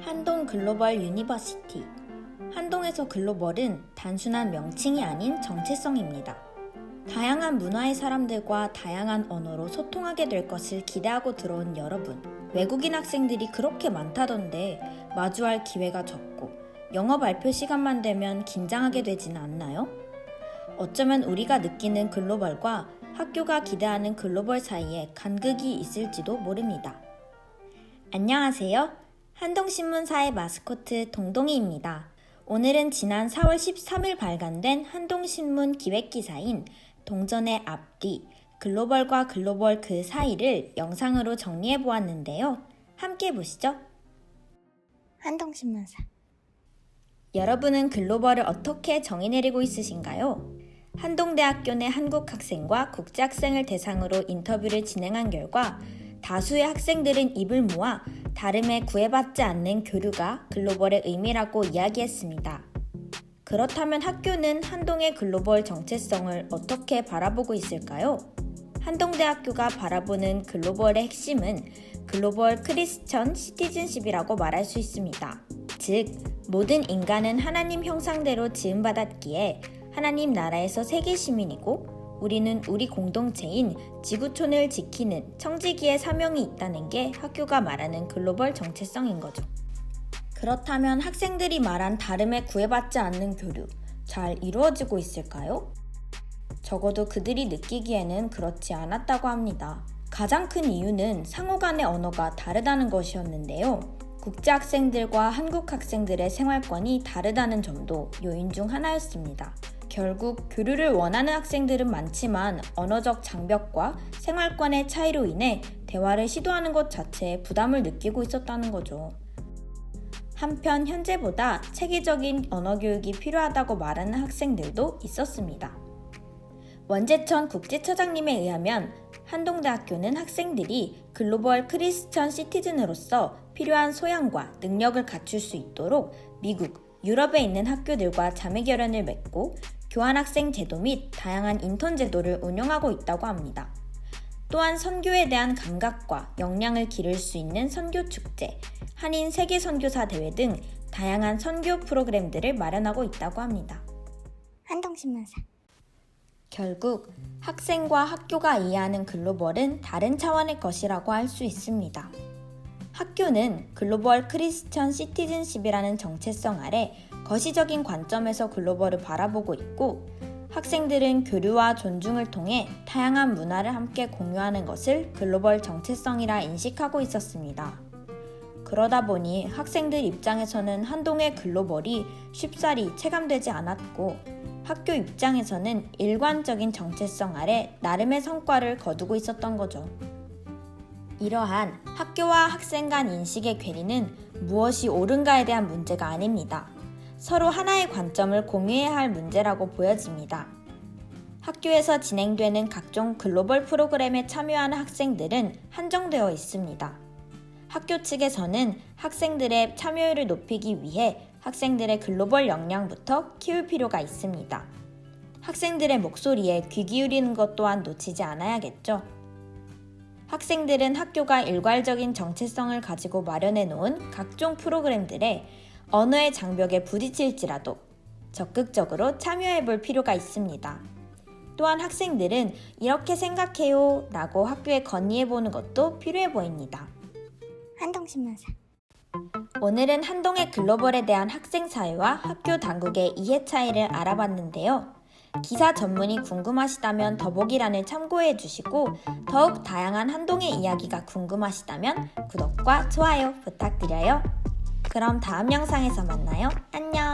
한동 글로벌 유니버시티. 한동에서 글로벌은 단순한 명칭이 아닌 정체성입니다. 다양한 문화의 사람들과 다양한 언어로 소통하게 될 것을 기대하고 들어온 여러분. 외국인 학생들이 그렇게 많다던데 마주할 기회가 적고 영어 발표 시간만 되면 긴장하게 되지는 않나요? 어쩌면 우리가 느끼는 글로벌과 학교가 기대하는 글로벌 사이에 간극이 있을지도 모릅니다. 안녕하세요. 한동신문사의 마스코트 동동이입니다. 오늘은 지난 4월 13일 발간된 한동신문 기획기사인 동전의 앞뒤, 글로벌과 글로벌 그 사이를 영상으로 정리해 보았는데요. 함께 보시죠. 한동신문사. 여러분은 글로벌을 어떻게 정의 내리고 있으신가요? 한동대학교 내 한국 학생과 국제 학생을 대상으로 인터뷰를 진행한 결과 다수의 학생들은 입을 모아 다름에 구애받지 않는 교류가 글로벌의 의미라고 이야기했습니다. 그렇다면 학교는 한동의 글로벌 정체성을 어떻게 바라보고 있을까요? 한동대학교가 바라보는 글로벌의 핵심은 글로벌 크리스천 시티즌십이라고 말할 수 있습니다. 즉, 모든 인간은 하나님 형상대로 지음받았기에 하나님 나라에서 세계 시민이고 우리는 우리 공동체인 지구촌을 지키는 청지기의 사명이 있다는 게 학교가 말하는 글로벌 정체성인 거죠. 그렇다면 학생들이 말한 다름에 구애받지 않는 교류 잘 이루어지고 있을까요? 적어도 그들이 느끼기에는 그렇지 않았다고 합니다. 가장 큰 이유는 상호 간의 언어가 다르다는 것이었는데요. 국제 학생들과 한국 학생들의 생활권이 다르다는 점도 요인 중 하나였습니다. 결국 교류를 원하는 학생들은 많지만 언어적 장벽과 생활권의 차이로 인해 대화를 시도하는 것 자체에 부담을 느끼고 있었다는 거죠. 한편 현재보다 체계적인 언어 교육이 필요하다고 말하는 학생들도 있었습니다. 원재천 국제처장님에 의하면 한동대학교는 학생들이 글로벌 크리스천 시티즌으로서 필요한 소양과 능력을 갖출 수 있도록 미국, 유럽에 있는 학교들과 자매결연을 맺고 교환학생 제도 및 다양한 인턴 제도를 운영하고 있다고 합니다. 또한 선교에 대한 감각과 역량을 기를 수 있는 선교 축제, 한인 세계 선교사 대회 등 다양한 선교 프로그램들을 마련하고 있다고 합니다. 한동신문사 결국 학생과 학교가 이해하는 글로벌은 다른 차원의 것이라고 할 수 있습니다. 학교는 글로벌 크리스천 시티즌십이라는 정체성 아래 거시적인 관점에서 글로벌을 바라보고 있고 학생들은 교류와 존중을 통해 다양한 문화를 함께 공유하는 것을 글로벌 정체성이라 인식하고 있었습니다. 그러다 보니 학생들 입장에서는 한동의 글로벌이 쉽사리 체감되지 않았고 학교 입장에서는 일관적인 정체성 아래 나름의 성과를 거두고 있었던 거죠. 이러한 학교와 학생 간 인식의 괴리는 무엇이 옳은가에 대한 문제가 아닙니다. 서로 하나의 관점을 공유해야 할 문제라고 보여집니다. 학교에서 진행되는 각종 글로벌 프로그램에 참여하는 학생들은 한정되어 있습니다. 학교 측에서는 학생들의 참여율을 높이기 위해 학생들의 글로벌 역량부터 키울 필요가 있습니다. 학생들의 목소리에 귀 기울이는 것 또한 놓치지 않아야겠죠. 학생들은 학교가 일괄적인 정체성을 가지고 마련해 놓은 각종 프로그램들에 언어의 장벽에 부딪힐지라도 적극적으로 참여해 볼 필요가 있습니다. 또한 학생들은 이렇게 생각해요 라고 학교에 건의해 보는 것도 필요해 보입니다. 한동신문사 오늘은 한동의 글로벌에 대한 학생 사회와 학교 당국의 이해 차이를 알아봤는데요. 기사 전문이 궁금하시다면 더보기란을 참고해 주시고 더욱 다양한 한동의 이야기가 궁금하시다면 구독과 좋아요 부탁드려요. 그럼 다음 영상에서 만나요. 안녕!